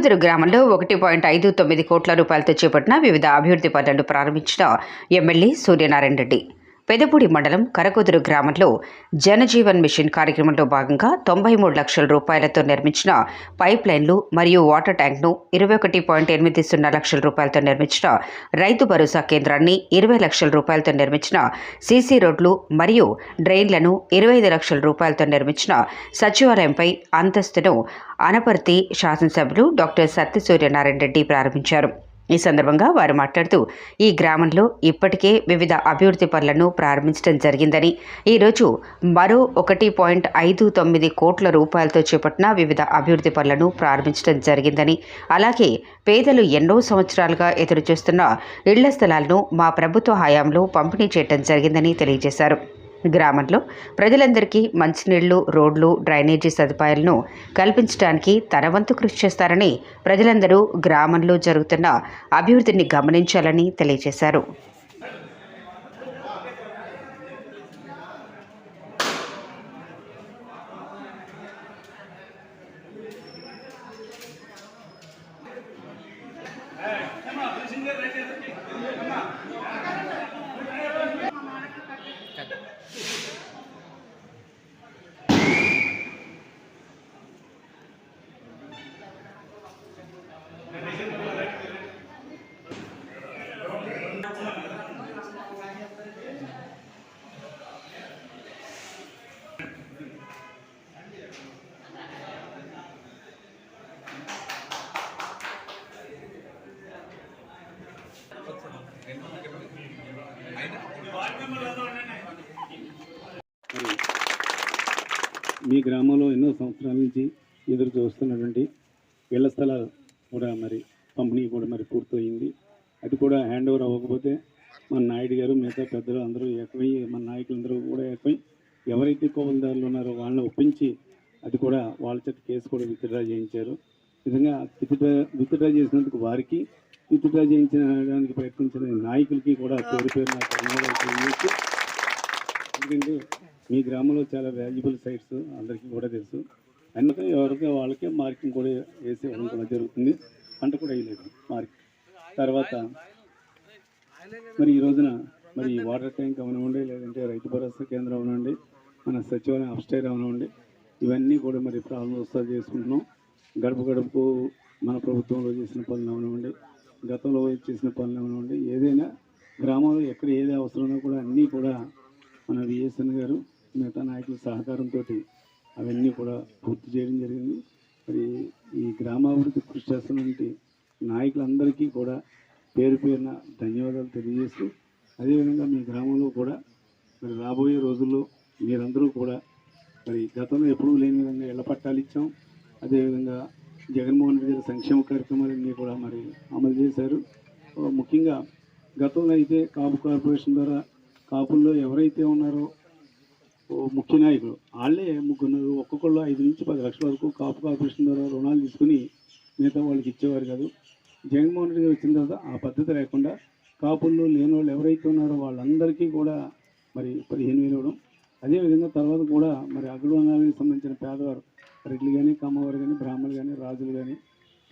కరకుదురు గ్రామంలో ఒకటి పాయింట్ ఐదు తొమ్మిది కోట్ల రూపాయలతో చేపట్టిన వివిధ అభివృద్ధి పనులను ప్రారంభించిన ఎమ్మెల్యే సూర్యనారాయణ రెడ్డి. పెదపూడి మండలం కరకుదురు గ్రామంలో జనజీవన్ మిషన్ కార్యక్రమంలో భాగంగా తొంభై మూడు లక్షల రూపాయలతో నిర్మించిన పైప్ లైన్లు మరియు వాటర్ ట్యాంక్ను ఇరవై ఒకటి పాయింట్ ఎనిమిది సున్నా లక్షల రూపాయలతో నిర్మించిన రైతు భరోసా కేంద్రాన్ని ఇరవై లక్షల రూపాయలతో నిర్మించిన సీసీ రోడ్లు మరియు డ్రైన్లను ఇరవై ఐదు లక్షల రూపాయలతో నిర్మించిన సచివాలయంపై అంతస్తును అనపర్తి శాసనసభ్యులు డాక్టర్ సత్య సూర్యనారాయణ రెడ్డి ప్రారంభించారు. ఈ సందర్భంగా వారు మాట్లాడుతూ ఈ గ్రామంలో ఇప్పటికే వివిధ అభివృద్ధి పనులను ప్రారంభించడం జరిగిందని ఈరోజు మరో ఒకటి పాయింట్ ఐదు తొమ్మిది కోట్ల రూపాయలతో చేపట్టిన వివిధ అభివృద్ధి పనులను ప్రారంభించడం జరిగిందని అలాగే పేదలు ఎన్నో సంవత్సరాలుగా ఎదురుచూస్తున్న ఇళ్ళ స్థలాలను మా ప్రభుత్వ హయాంలో పంపిణీ చేయడం జరిగిందని తెలియజేశారు. గ్రామంలో ప్రజలందరికీ మంచినీళ్ళు రోడ్లు డ్రైనేజీ సదుపాయాలను కల్పించడానికి తన వంతు కృషి చేస్తారని ప్రజలందరూ గ్రామంలో జరుగుతున్న అభివృద్ధిని గమనించాలని తెలియజేశారు. మరి మీ గ్రామంలో ఎన్నో సంవత్సరాల నుంచి ఎదురు చూస్తున్నటువంటి ఇళ్ళ స్థలాలు కూడా మరి పంపిణీ కూడా మరి పూర్తయింది. అది కూడా హ్యాండ్ ఓవర్ అవ్వకపోతే మన నాయుడు గారు మిగతా పెద్దలు అందరూ ఏకమై మన నాయకులందరూ కూడా ఏకమై ఎవరైతే కోవలదారులు ఉన్నారో వాళ్ళని ఒప్పించి అది కూడా వాళ్ళ చేత కేసు కూడా విత్డ్రా చేయించారు. నిజంగా విత్డ్రా విత్డ్రా చేసినందుకు వారికి విత్డ్రా చేయించడానికి ప్రయత్నించిన నాయకులకి కూడా పేరు పేరు నాకు ఎందుకంటే మీ గ్రామంలో చాలా వాల్యుబుల్ సైట్స్ అందరికీ కూడా తెలుసు. అందుకే ఎవరికి వాళ్ళకే మార్కింగ్ కూడా వేసి ఇవ్వడం కూడా జరుగుతుంది. పంట కూడా వేయలేదు మార్క్ తర్వాత మరి ఈ రోజున మరి వాటర్ ట్యాంక్ అవనివ్వండి లేదంటే రైతు భరోసా కేంద్రం అవనివ్వండి మన సచివాలయం అప్స్టైర్ అవనివ్వండి ఇవన్నీ కూడా మరి ప్రారంభోత్సవాలు చేసుకుంటున్నాం. గడప గడపకు మన ప్రభుత్వంలో చేసిన పనులు అవనివ్వండి గతంలో చేసిన పనులు అవనివ్వండి ఏదైనా గ్రామంలో ఎక్కడ అవసరమో కూడా అన్నీ కూడా మన విఎస్ఎన్ గారు మిగతా నాయకుల సహకారంతో అవన్నీ కూడా పూర్తి చేయడం జరిగింది. మరి ఈ గ్రామాభివృద్ధి కృషి చేస్తున్నటువంటి నాయకులందరికీ కూడా పేరు పేరున ధన్యవాదాలు తెలియజేస్తూ అదేవిధంగా మీ గ్రామంలో కూడా మరి రాబోయే రోజుల్లో మీరందరూ కూడా మరి గతంలో ఎప్పుడూ లేని విధంగా ఇళ్ళ పట్టాలు ఇచ్చాం. అదేవిధంగా జగన్మోహన్ రెడ్డి గారి సంక్షేమ కార్యక్రమాలన్నీ కూడా మరి అమలు చేశారు. ముఖ్యంగా గతంలో అయితే కాపు కార్పొరేషన్ ద్వారా కాపుల్లో ఎవరైతే ఉన్నారో ముఖ్య నాయకులు వాళ్ళే ముగ్గురు ఒక్కొక్కళ్ళు ఐదు నుంచి పది లక్షల వరకు కాపు కార్పొరేషన్ ద్వారా రుణాలు తీసుకుని మిగతా వాళ్ళకి ఇచ్చేవారు కాదు. జగన్మోహన్ రెడ్డి గారు వచ్చిన తర్వాత ఆ పద్ధతి లేకుండా కాపుల్లో లేని వాళ్ళు ఎవరైతే ఉన్నారో వాళ్ళందరికీ కూడా మరి పదిహేను వేలు ఇవ్వడం. అదేవిధంగా తర్వాత కూడా మరి అగ్రవర్ణాలకు సంబంధించిన పేదవారు రెడ్లు కానీ కమ్మవారు కానీ బ్రాహ్మణులు కానీ రాజులు కానీ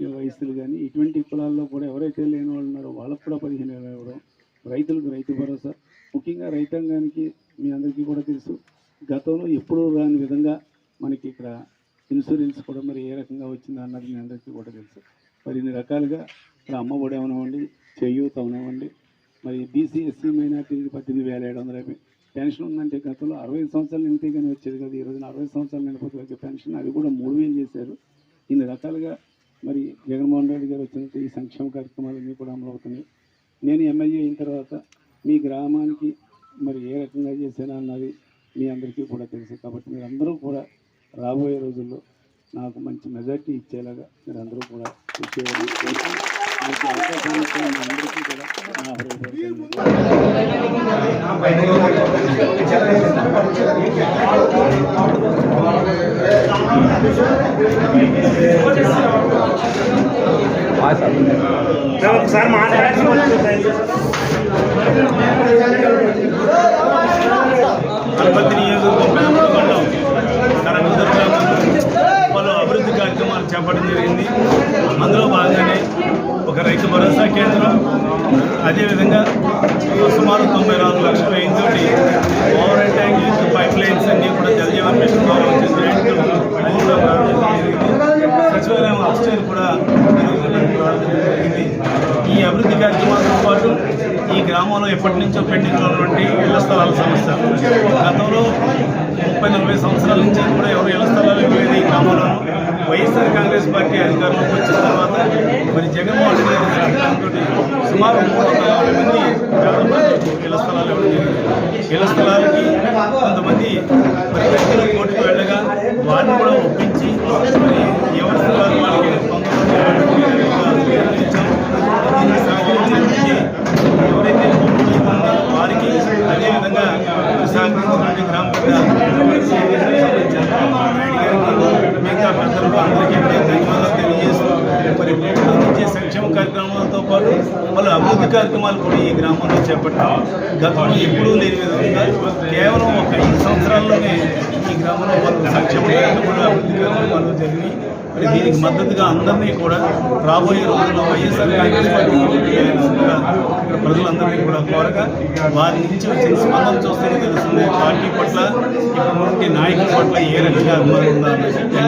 వయస్సులు కానీ ఇటువంటి కులాల్లో కూడా ఎవరైతే లేని వాళ్ళు ఉన్నారో వాళ్ళకు కూడా పదిహేను వేలు ఇవ్వడం. రైతులకు రైతు భరోసా. ముఖ్యంగా రైతాంగానికి మీ అందరికీ కూడా తెలుసు. గతంలో ఎప్పుడూ రాని విధంగా మనకి ఇక్కడ ఇన్సూరెన్స్ కూడా మరి ఏ రకంగా వచ్చిందో అన్నది మీ అందరికీ కూడా తెలుసు. మరి ఇన్ని రకాలుగా ఇక్కడ అమ్మఒడి అవనివ్వండి చేయూత అవనివ్వండి మరి బీసీ ఎస్సీ మైనార్టీకి పద్దెనిమిది వేల ఏడు వందల యాభై పెన్షన్ ఉందంటే గతంలో అరవై సంవత్సరాలు నింపితే కానీ వచ్చేది కదా. ఈ రోజున అరవై సంవత్సరాలు నిండిపోతే వచ్చే పెన్షన్ అది కూడా మూడు వేలు చేశారు. ఇన్ని రకాలుగా మరి జగన్మోహన్ రెడ్డి గారు వచ్చినట్టు ఈ సంక్షేమ కార్యక్రమాలన్నీ కూడా అమలవుతున్నాయి నేను ఎమ్మెల్యే అయిన తర్వాత మీ గ్రామానికి మరి ఏ రకంగా చేశాను అన్నది మీ అందరికీ కూడా తెలుసు. కాబట్టి మీరందరూ అందరూ కూడా రాబోయే రోజుల్లో నాకు మంచి మెజార్టీ ఇచ్చేలాగా మీరు అందరూ కూడా కృషి అందరికీ కూడా నా ఒకసారి అనపర్తి నియోజకవర్గం బెంగళూరు మండలం కరకుదురు గ్రామంలో పలు అభివృద్ధి కార్యక్రమాలు చేపట్టడం జరిగింది అందులో భాగంగానే ఒక రైతు భరోసా కేంద్రం అదేవిధంగా సుమారు తొంభై నాలుగు లక్షల వ్యయంతో overhead tank with pipelines అన్నీ కూడా జలజీవన్ మిషన్ ద్వారా అది కూడా సచివాలయం అప్స్టైల్ కూడా జరిగింది. ఈ అభివృద్ధి కార్యక్రమాలతో పాటు ఈ గ్రామంలో ఎప్పటి నుంచో పెండింగ్ ఉన్నటువంటి ఇళ్ళ స్థలాల సమస్య. గతంలో ముప్పై నలభై సంవత్సరాల నుంచి కూడా ఎవరు ఇళ్ళ స్థలాలు ఇవ్వలేదు ఈ గ్రామంలో కాంగ్రెస్ పార్టీ అధికారంలోకి వచ్చిన తర్వాత మరి జగన్మోహన్ రెడ్డి గారి సుమారు మూడు వందల నలభై మంది ఇళ్ళ స్థలాలు ఇవ్వడం జరిగింది. ఇళ్ళ స్థలాలకి కొంతమంది మరి వ్యక్తులు కోర్టుకు వెళ్ళగా వారిని కూడా ఒప్పించి మరి ఎవరి స్థలాలు వాళ్ళకి ఎవరైతే భూములు వారికి అదేవిధంగా సహకరించినటువంటి గ్రామ పెద్ద నాయుడు గారికి మిగతా పెద్దలకు అందరికీ నేను ధన్యవాదాలు తెలియజేస్తూ మరి ప్రభుత్వం అందించే సంక్షేమ కార్యక్రమాలతో పాటు వాళ్ళు అభివృద్ధి కార్యక్రమాలు కూడా ఈ గ్రామంలో చేపట్టాం గతంలో ఎప్పుడూ లేని విధంగా కేవలం ఒక ఐదు సంవత్సరాల్లోనే ఈ గ్రామంలో వాళ్ళు సంక్షేమ కార్యక్రమాలు అభివృద్ధి కార్యక్రమాలు జరిగినాయి. మరి దీనికి మద్దతుగా అందరినీ కూడా రాబోయే రోజుల్లో వైఎస్ఆర్ కాంగ్రెస్ పార్టీ ఇక్కడ ప్రజలందరినీ కూడా కోరగా వారి నుంచి వచ్చిన స్పందన చూస్తేనే తెలుస్తుంది పార్టీ పట్ల ఇప్పుడు నాయకుల పట్ల ఏ రకంగా అభిమానం ఉందా అన్నది.